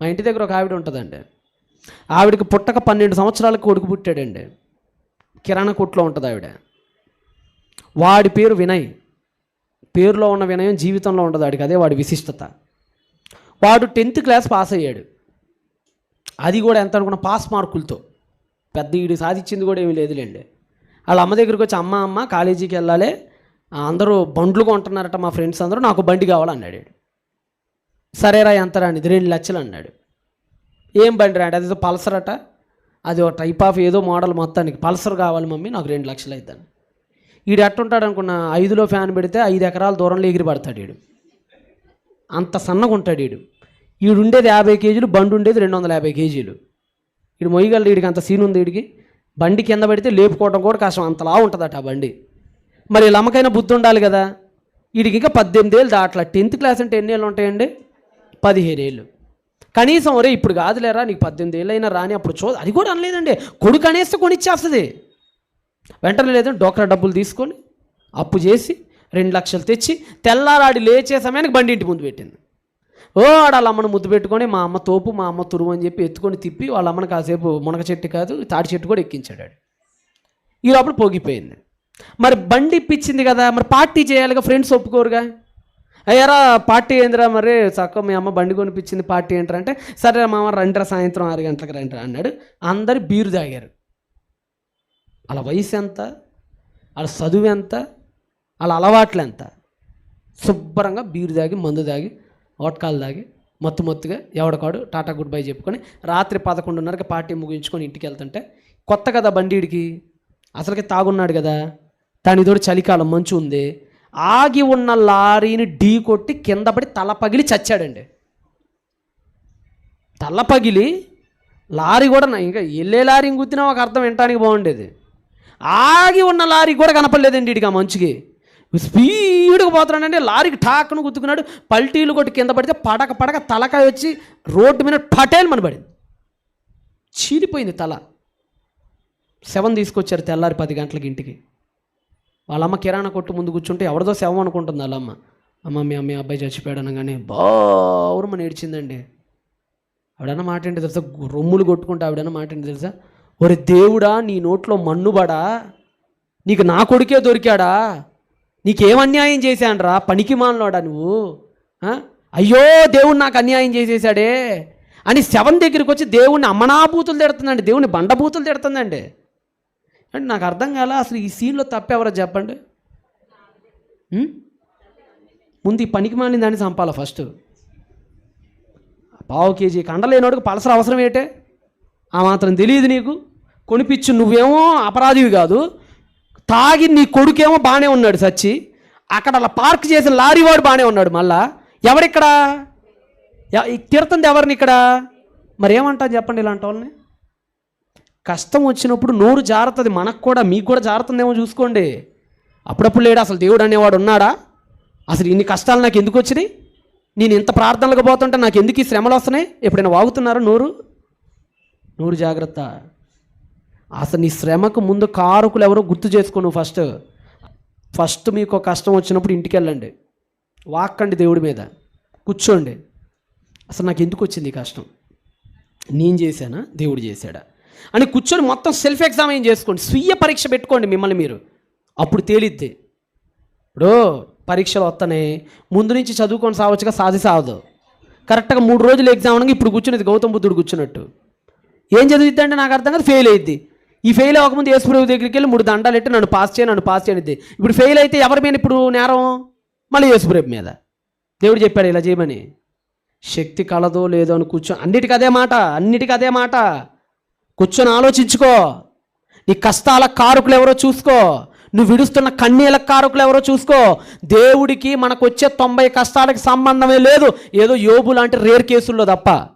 మా ఇంటి దగ్గర ఒక ఆవిడ ఉంటుందండి. ఆవిడకి పుట్టక పన్నెండు సంవత్సరాలకు కొడుకు పుట్టాడండి. కిరాణా కొట్లో ఉంటుంది ఆవిడ. వాడి పేరు వినయ్. పేరులో ఉన్న వినయం జీవితంలో ఉండదు వాడికి అదే వాడి విశిష్టత. వాడు టెన్త్ క్లాస్ పాస్ అయ్యాడు. అది కూడా ఎంత అనుకున్న పాస్ మార్కులతో. పెద్ద ఈడు సాధించింది కూడా ఏమీ లేదులేండి. వాళ్ళ అమ్మ దగ్గరికి వచ్చి అమ్మ అమ్మ కాలేజీకి వెళ్ళాలి. అందరూ బండ్లు కొంటున్నారట మా ఫ్రెండ్స్ అందరూ నాకు బండి కావాలన్నాడు సరేరా ఎంత రానిది రెండు లక్షలు అన్నాడు. ఏం బండి రాడు? అదేదో పల్సర్ అట? అది ఒక టైప్ ఆఫ్ ఏదో మోడల్ మొత్తానికి. పల్సర్ కావాలి మమ్మీ నాకు రెండు లక్షలు అవుతాను ఈడు ఎట్టుంటాడు అనుకున్న ఐదులో ఫ్యాన్ పెడితే ఐదు ఎకరాల దూరంలో ఎగిరి పడతాడు ఈడు. అంత సన్నగా ఉంటాడు ఈడు. ఈడు ఉండేది యాభై కేజీలు బండి ఉండేది రెండు వందల యాభై కేజీలు. ఈడు మొయ్యగలడు వీడికి అంత సీన్ ఉంది వీడికి బండి కింద పెడితే లేపుకోవడం కూడా కష్టం అంతలా ఉంటుందట ఆ బండి. మరి లమ్మకైనా బుద్ధి ఉండాలి కదా? వీడికి ఇంకా పద్దెనిమిది ఏళ్ళు దాట్లా. టెన్త్ క్లాస్ అంటే ఎన్ని ఏళ్ళు ఉంటాయండి? పదిహేను ఏళ్ళు కనీసం ఒరే ఇప్పుడు కాదులేరా నీకు పద్దెనిమిది ఏళ్ళైనా రాని అప్పుడు చూ అది కూడా అనలేదండి. కొడుకు అనేస్తే కొనిచ్చేస్తుంది. వెంటనే లేదంటే డోక్రా డబ్బులు తీసుకొని అప్పు చేసి రెండు లక్షలు తెచ్చి తెల్లారాడి లేచే సమయానికి బండి ఇంటి ముందు పెట్టింది. ఓ వాళ్ళ అమ్మను ముద్దు పెట్టుకొని మా అమ్మ తోపు మా అమ్మ తురువు అని చెప్పి ఎత్తుకొని తిప్పి వాళ్ళ అమ్మను కాసేపు మునగ చెట్టు కాదు తాడి చెట్టు కూడా ఎక్కించాడు ఈ లోపల పోగిపోయింది. మరి బండి ఇప్పించింది కదా మరి పార్టీ చేయాలిగా ఫ్రెండ్స్ ఒప్పుకోరుగా? అయ్యారా పార్టీ ఏందిరా మరి? చక్క మీ అమ్మ బండి కొనిపించింది పార్టీ ఏంటరా అంటే సరే మామ రండిరా సాయంత్రం ఆరు గంటలకు రండిరా అన్నాడు. అందరు బీరు తాగారు. వాళ్ళ వయసు ఎంత? వాళ్ళ చదువు ఎంత? వాళ్ళ అలవాట్లు ఎంత? శుభ్రంగా బీరు తాగి మందు తాగి ఓట్కాలు తాగి మత్తు మత్తుగా ఎవడకాడు? టాటా గుడ్ బై చెప్పుకొని రాత్రి పదకొండున్నరకి పార్టీ ముగించుకొని ఇంటికి వెళ్తుంటే కొత్త కదా బండిడికి అసలుకి తాగున్నాడు కదా? తనిదోడు చలికాలం మంచు ఉంది? ఆగి ఉన్న లారీని ఢీ కొట్టి కింద పడి తల పగిలి చచ్చాడండి. తల పగిలి లారీ కూడా ఇంకా వెళ్ళే లారీ గుద్దినా ఒక అర్థం వినటానికి బాగుండేది. ఆగి ఉన్న లారీ కూడా కనపడలేదండి ఇడికి మంచుకి. స్పీడ్గా పోతున్నాడంటే లారీకి ఠాక్ను గుద్దుకున్నాడు పల్టీలు కొట్టి కింద పడితే పడక పడక తలకాయ వచ్చి రోడ్డు మీద పటేల్ మనబడింది. చీలిపోయింది తల. శవం తీసుకొచ్చారు తెల్లారి పది గంటలకి ఇంటికి. వాళ్ళమ్మ కిరాణా కొట్టు ముందు కూర్చుంటే ఎవరిదో శవం అనుకుంటుంది వాళ్ళమ్మ. అమ్మ మీ అమ్మ అబ్బాయి చచ్చిపోయాడు అనగానే బావురమని ఏడ్చిందండి ఆవిడన్న మాట ఏంటి తెలుసా? రొమ్ములు కొట్టుకుంటే ఆవిడన్న మాట ఏంటి తెలుసా? ఒరే దేవుడా నీ నోట్లో మన్నుబడా నీకు నా కొడుకే దొరికాడా? నీకేం అన్యాయం చేశానురా పనికి మానలోడా నువ్వు? అయ్యో దేవుడు నాకు అన్యాయం చేసేసాడే అని శవం దగ్గరికి వచ్చి దేవుణ్ణి అమ్మనాభూతులు తిడుతుందండి. దేవుని బండభూతులు తిడుతుందండి. అంటే నాకు అర్థం కాల అసలు ఈ సీన్లో తప్పెవరో చెప్పండి. ముందు ఈ పనికి మాలిన దాన్ని చంపాలి ఫస్ట్? పావు కేజీ కండలేనోడికి పలసర అవసరం ఏంటే? ఆ మాత్రం తెలియదు నీకు? కొనిపించు నువ్వేమో అపరాధివి కాదు. తాగి నీ కొడుకేమో బాగానే ఉన్నాడు సచ్చి. అక్కడ అలా పార్క్ చేసిన లారీ వాడు బాగానే ఉన్నాడు మళ్ళా. ఎవడిక్కడ ఎ- తిడుతుంది ఎవరిని ఇక్కడ? మరి ఏమంటా చెప్పండి ఇలాంటి వాళ్ళని? కష్టం వచ్చినప్పుడు నోరు జారుతుంది. మనకు కూడా మీకు కూడా జారుతుందేమో చూసుకోండి. అప్పుడప్పుడు లేడు అసలు దేవుడు అనేవాడు ఉన్నాడా? అసలు ఇన్ని కష్టాలు నాకు ఎందుకు వచ్చినాయి? నేను ఇంత ప్రార్థనలకు పోతుంటే నాకు ఎందుకు ఈ శ్రమలు వస్తున్నాయి? ఎప్పుడైనా వాగుతున్నారా నోరు? నోరు జాగ్రత్త. అసలు నీ శ్రమకు ముందు కారుకులు ఎవరో గుర్తు చేసుకోను ఫస్ట్. ఫస్ట్ మీకు కష్టం వచ్చినప్పుడు ఇంటికి వెళ్ళండి. వాక్కండి దేవుడి మీద. కూర్చోండి. అసలు నాకు ఎందుకు వచ్చింది ఈ కష్టం? నేను చేశానా? దేవుడు చేశాడా? అని కూర్చొని మొత్తం సెల్ఫ్ ఎగ్జామిన్ చేసుకోండి. స్వీయ పరీక్ష పెట్టుకోండి మిమ్మల్ని మీరు. అప్పుడు తేలిద్ది. ఇప్పుడు పరీక్షలు వస్తున్నాయి ముందు నుంచి చదువుకొని సావచ్చుగా సాధి సావదు. కరెక్ట్గా మూడు రోజులు ఎగ్జామ్ అనగా ఇప్పుడు కూర్చునేది గౌతమ్ బుద్ధుడు కూర్చున్నట్టు. ఏం చదివిద్ది అంటే నాకు అర్థం కాదు ఫెయిల్ అయ్యిద్ది ఈ ఫెయిల్ అవ్వకముందు యేసుప్రభు దగ్గరికి వెళ్ళి మూడు దండాలు ఎట్టి నన్ను పాస్ చేయను నన్ను పాస్ చేయనిద్ది. ఇప్పుడు ఫెయిల్ అయితే ఎవరి మీద ఇప్పుడు నేరం? మళ్ళీ యేసుప్రభు మీద. దేవుడు చెప్పాడు ఇలా చేయమని. శక్తి కలదో లేదో అని కూర్చో. అన్నిటికీ అదే మాట అన్నిటికీ అదే మాట. కూర్చొని ఆలోచించుకో. నీ కష్టాల కారకులు ఎవరో చూసుకో. నువ్వు విడుస్తున్న కన్నీల కారకులు ఎవరో చూసుకో. దేవుడికి మనకు వచ్చే తొంభై కష్టాలకి సంబంధమే లేదు. ఏదో యోబు లాంటి రేర్ కేసుల్లో తప్ప.